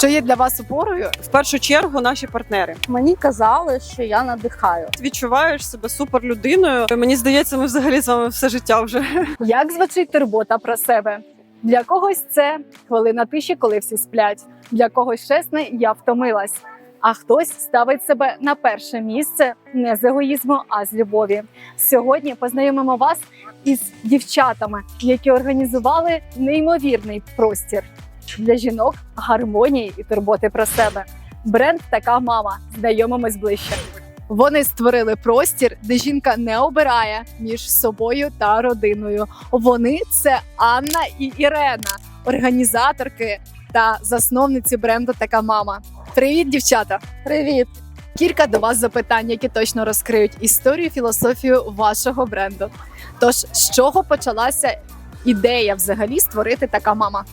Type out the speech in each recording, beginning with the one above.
Що є для вас опорою? В першу чергу наші партнери. Мені казали, що я надихаю. Відчуваєш себе супер людиною. Мені здається, ми взагалі з вами все життя вже. Як звучить турбота про себе? Для когось це хвилина тиші, коли всі сплять. Для когось чесне, я втомилась. А хтось ставить себе на перше місце не з егоїзму, а з любові. Сьогодні познайомимо вас із дівчатами, які організували неймовірний простір для жінок гармонії і турботи про себе. Бренд така мама. Знайомимось ближче. Вони створили простір, де жінка не обирає між собою та родиною. Вони це Анна і Ірена, організаторки та засновниці бренду Така мама. Привіт, дівчата! Привіт! Кілька до вас запитань, які точно розкриють історію, філософію вашого бренду. Тож, з чого почалася ідея взагалі створити така мама?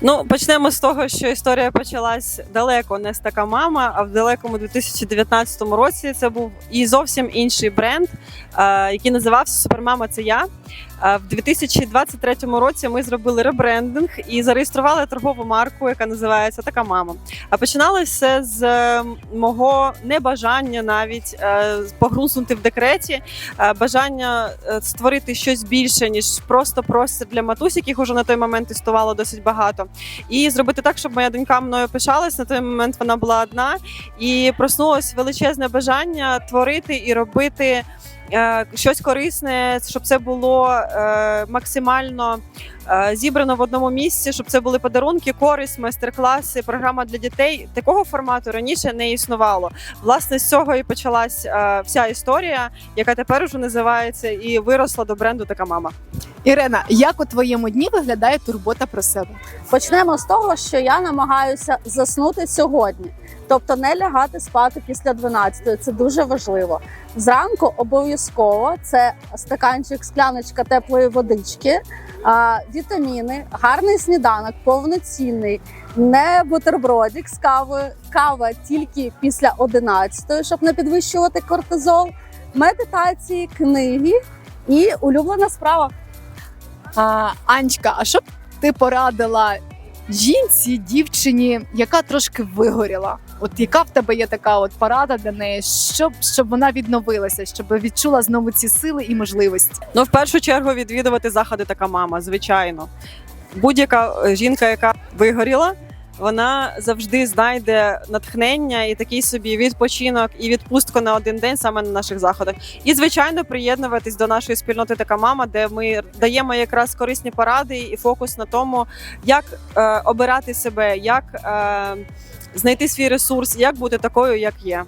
Ну почнемо з того, що історія почалась далеко не з така мама, а в далекому 2019 році це був і зовсім інший бренд, е, який називався Супермама. Це я. В 2023 році ми зробили ребрендинг і зареєстрували торгову марку, яка називається Така мама. А починалося все з е, мого небажання навіть е, погрузнути в декреті, е, бажання створити щось більше ніж просто простір для матусь, яких уже на той момент існувало досить багато, і зробити так, щоб моя донька мною пишалась. На той момент вона була одна, і проснулось величезне бажання творити і робити. Е, Щось корисне, щоб це було е, максимально зібрано в одному місці, щоб це були подарунки, користь, майстер-класи, програма для дітей. Такого формату раніше не існувало. Власне, з цього і почалась е, вся історія, яка тепер уже називається і виросла до бренду Така мама. Ірена, як у твоєму дні виглядає турбота про себе? Почнемо з того, що я намагаюся заснути сьогодні, тобто не лягати спати після 12 Це дуже важливо. Зранку обов'язково це стаканчик, скляночка теплої водички, вітаміни, гарний сніданок, повноцінний, не бутербродик з кавою, кава тільки після 11 щоб не підвищувати кортизол, медитації, книги і улюблена справа. А, Анечка, а що б ти порадила жінці, дівчині, яка трошки вигоріла? От яка в тебе є така от порада для неї, щоб, щоб вона відновилася, щоб відчула знову ці сили і можливості? Ну, в першу чергу, відвідувати заходи така мама, звичайно. Будь-яка е, жінка, яка вигоріла, вона завжди знайде натхнення і такий собі відпочинок і відпустку на один день саме на наших заходах. І звичайно, приєднуватись до нашої спільноти така мама, де ми даємо якраз корисні поради і фокус на тому, як е, обирати себе, як е, знайти свій ресурс, як бути такою, як є.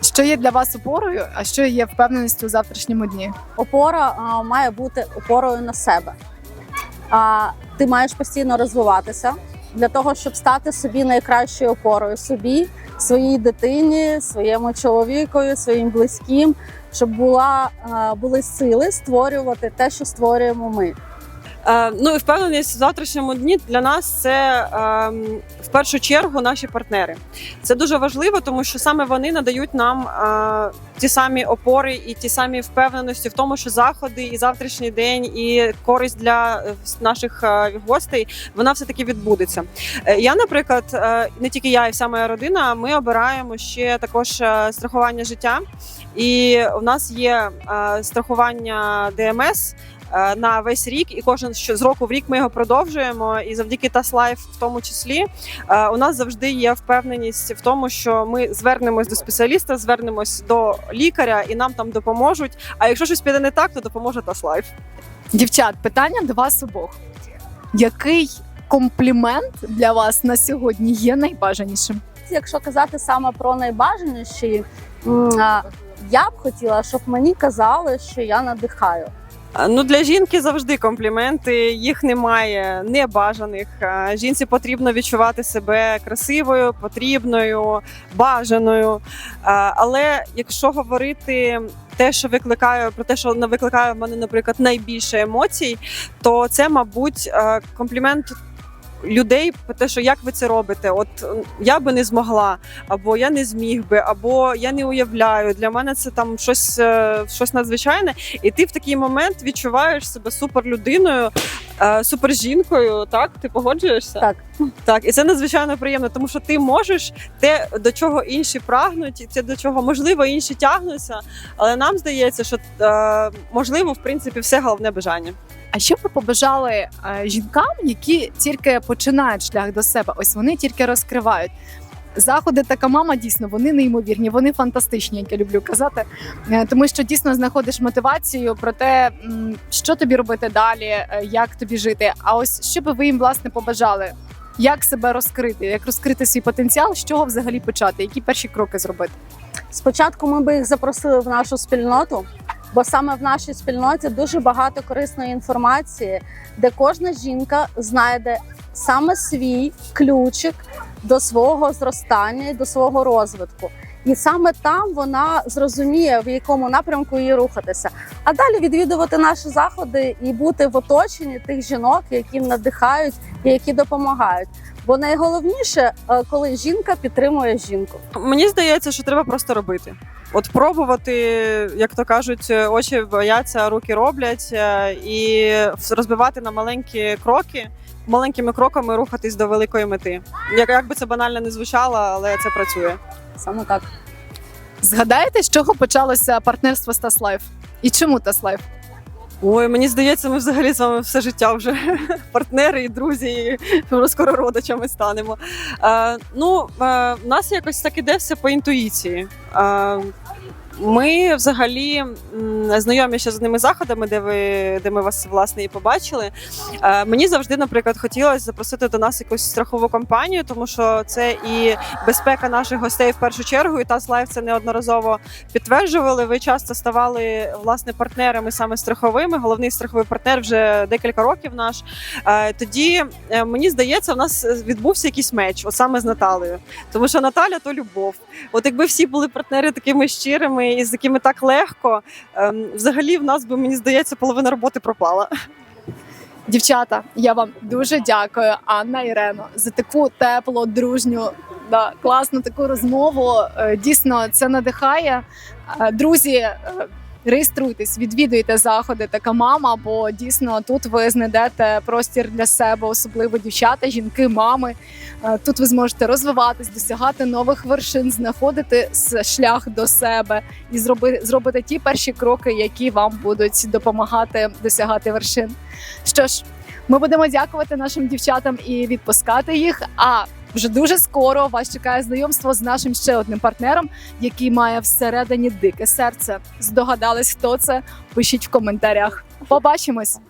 Що є для вас опорою, а що є впевненістю у завтрашньому дні? опора а, має бути опорою на себе. А, ти маєш постійно розвиватися для того, щоб стати собі найкращою опорою собі, своїй дитині, своєму чоловікові, своїм близьким, щоб була, були сили створювати те, що створюємо ми. Е, ну і впевненість в завтрашньому дні для нас це ем, в першу чергу наші партнери. Це дуже важливо, тому що саме вони надають нам е, ті самі опори і ті самі впевненості в тому, що заходи і завтрашній день, і користь для е, наших гостей вона все таки відбудеться. Я, наприклад, не тільки я, і вся моя родина. Ми обираємо ще також страхування життя, і у нас є страхування ДМС на весь рік, і кожен що з року в рік ми його продовжуємо. І завдяки Таслайф, в тому числі, е, у нас завжди є впевненість в тому, що ми звернемось до спеціаліста, звернемось до лікаря, і нам там допоможуть. А якщо щось піде не так, то допоможе Таслайф. Дівчат, питання до вас обох. Який комплімент для вас на сьогодні є найбажанішим? Якщо казати саме про найбажаніші, я б хотіла, щоб мені казали, що я надихаю. Ну для жінки завжди компліменти. Їх немає небажаних. Жінці потрібно відчувати себе красивою, потрібною, бажаною. Але якщо говорити те, що викликає про те, що викликає в мене, наприклад, найбільше емоцій, то це, мабуть, комплімент людей про те, що як ви це робите. От я би не змогла, або я не зміг би, або я не уявляю. Для мене це там щось, е, щось надзвичайне. І ти в такий момент відчуваєш себе супер людиною, супер жінкою. Так, ти погоджуєшся? Так. Так, і це надзвичайно приємно, тому що ти можеш те, до чого інші прагнуть, і це до чого можливо інші тягнуться. Але нам здається, що е, можливо, в принципі, все головне бажання. А що ви побажали е, жінкам, які тільки починають шлях до себе? Ось вони тільки розкривають. Заходи така мама дійсно вони неймовірні, вони фантастичні, як я люблю казати. Е, Тому що дійсно знаходиш мотивацію про те, що тобі робити далі, е, як тобі жити. А ось що би ви їм власне побажали? Як себе розкрити, як розкрити свій потенціал, з чого взагалі почати? Які перші кроки зробити? Спочатку ми би їх запросили в нашу спільноту, бо саме в нашій спільноті дуже багато корисної інформації, де кожна жінка знайде саме свій ключик до свого зростання до свого розвитку. І саме там вона зрозуміє, в якому напрямку їй рухатися. А далі відвідувати наші заходи і бути в оточенні тих жінок, які надихають і які допомагають. Бо найголовніше, е, коли жінка підтримує жінку. Мені здається, що треба просто робити. От пробувати, як то кажуть, очі бояться, руки роблять, е, і розбивати на маленькі кроки, маленькими кроками рухатись до великої мети. Як, як би це банально не звучало, але це працює. Саме так. Згадаєте, з чого почалося партнерство з Таслайф? І чому Таслайф? Ой, мені здається, ми взагалі з вами все життя вже партнери і друзі, і вже скоро родичами станемо. Е, ну, е, в нас якось так іде все по інтуїції. Е, ми взагалі знайомі ще з одними заходами, де ви де ми вас власне і побачили. Е, мені завжди, наприклад, хотілося запросити до нас якусь страхову компанію, тому що це і безпека наших гостей в першу чергу, і Тас Лайф це неодноразово підтверджували. Ви часто ставали власне партнерами саме страховими. Головний страховий партнер вже декілька років наш. Е, Тоді е, мені здається, в нас відбувся якийсь меч, от саме з Наталею. Тому що Наталя то любов. От якби всі були партнери такими щирими і з якими так легко, ем, взагалі в нас би мені здається, половина роботи пропала. Дівчата, я вам дуже дякую, Анна Ірено, за таку теплу, дружню, да, класну таку розмову. Е, Дійсно, це надихає. Е, Друзі, е, реєструйтесь, відвідуйте заходи така мама, бо дійсно тут ви знайдете простір для себе, особливо дівчата, жінки, мами. Е, Тут ви зможете розвиватись, досягати нових вершин, знаходити шлях до себе і зроби, зробити ті перші кроки, які вам будуть допомагати досягати вершин. Що ж, ми будемо дякувати нашим дівчатам і відпускати їх. А вже дуже скоро вас чекає знайомство з нашим ще одним партнером, який має всередині дике серце. Здогадались, хто це? Пишіть в коментарях. Побачимось!